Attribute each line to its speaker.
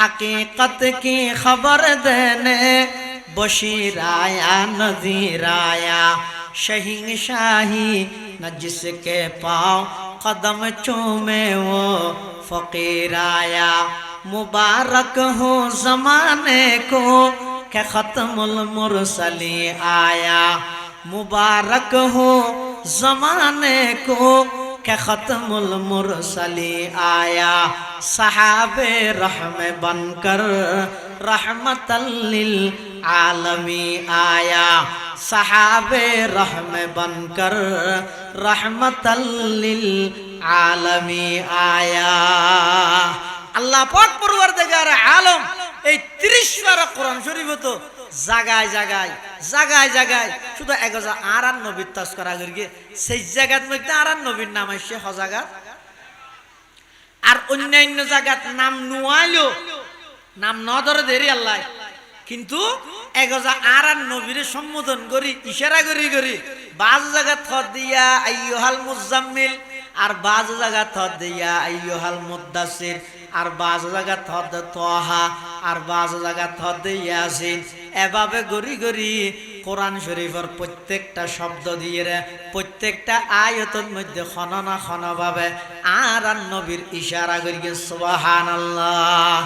Speaker 1: حقیقت کی خبر دینے بشیر آیا نذیر آیا شہین شاہی نہ جس کے پاؤں قدم چومے وہ فقیر آیا مبارک ہو زمانے کو کہ ختم المرسلی آیا۔ مبارک ہو زمانے کو কে খতমুল মুরসালি আয়া। সাহাবে রহমে বনকর রহমতলিল আলমী আয়া। সাহাবে রহমে বনকর রহমতলিল আলমী আয়া। আল্লাহ পাক পরওয়ারদিগার আলম এই 30 বার কোরআন শরীফ তো জাগায় জাগায় জাগায় জাগায় শুধু এক হাজার আর আর নবীর তস্করা করি সেই জায়গার মধ্যে আর আর নবীর নাম আসছে হজাগাত আর অন্যান্য জায়গাত নাম নুয়াইলো নাম ন ধরে দেরি আল্লাহ। কিন্তু এগজা আর আর নবীরে সম্বোধন করি, ইশারা করি করি। বাজ জায়গা থর দিয়া আইয়ুহাল মুজাম্মিল, আর বাজ জায়গা থর দিয়া আইয়ুহাল মুদ্দাসির আর বাজ জায়গা দে তহা, আর বাজ জায়গা দে ইয়াসিন। এভাবে গড়ি গড়ি কোরআন শরীফের প্রত্যেকটা শব্দ দিয়ে প্রত্যেকটা আয়তন মধ্যে খননা খনভাবে আর নবীর ইশারা করিয়ে সোহান সুবহানাল্লাহ।